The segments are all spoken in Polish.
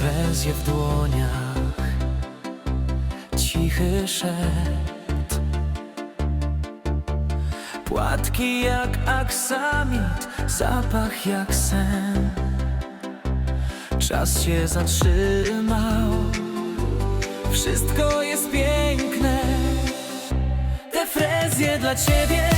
frezję w dłoniach. Cichy szept Płatki jak aksamit Zapach jak sen. Czas się zatrzymał. Wszystko jest piękne. Te frezje dla ciebie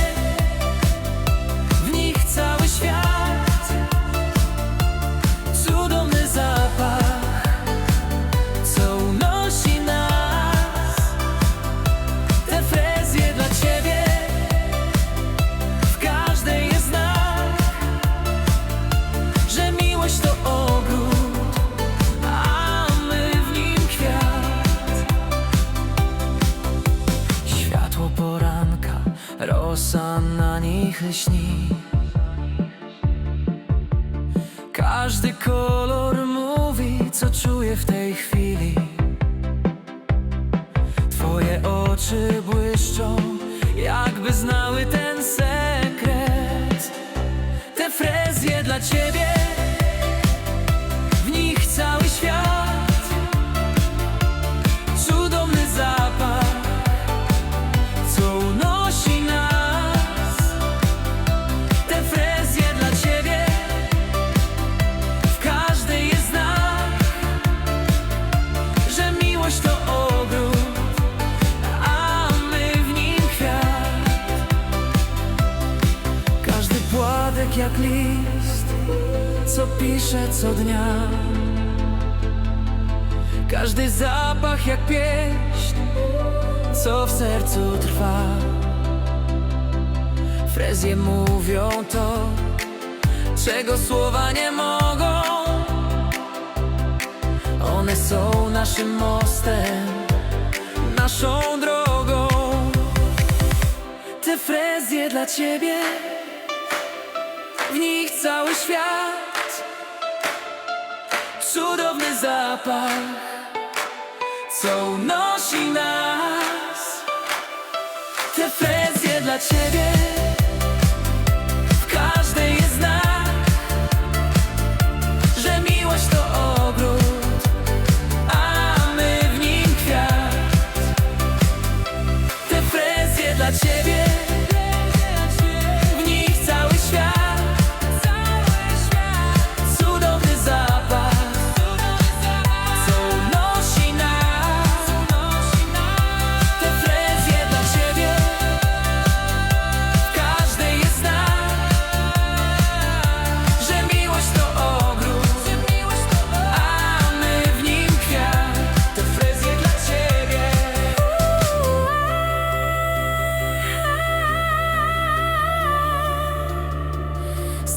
Rosa na nich lśni Każdy kolor mówi, co czuje w tej chwili. Twoje oczy błyszczą, jakby znały ten sekret. Te frezje dla ciebie, płatek jak list, co pisze co dnia. Każdy zapach jak pieśń, co w sercu trwa. Frezje mówią to, czego słowa nie mogą. One są naszym mostem, naszą drogą. Te frezje dla ciebie, w nich cały świat. Cudowny zapach, co unosi nas. Te frezje dla ciebie,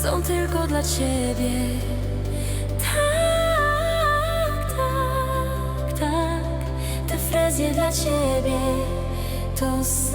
są tylko dla ciebie. Tak, tak, tak, te frezje dla ciebie to z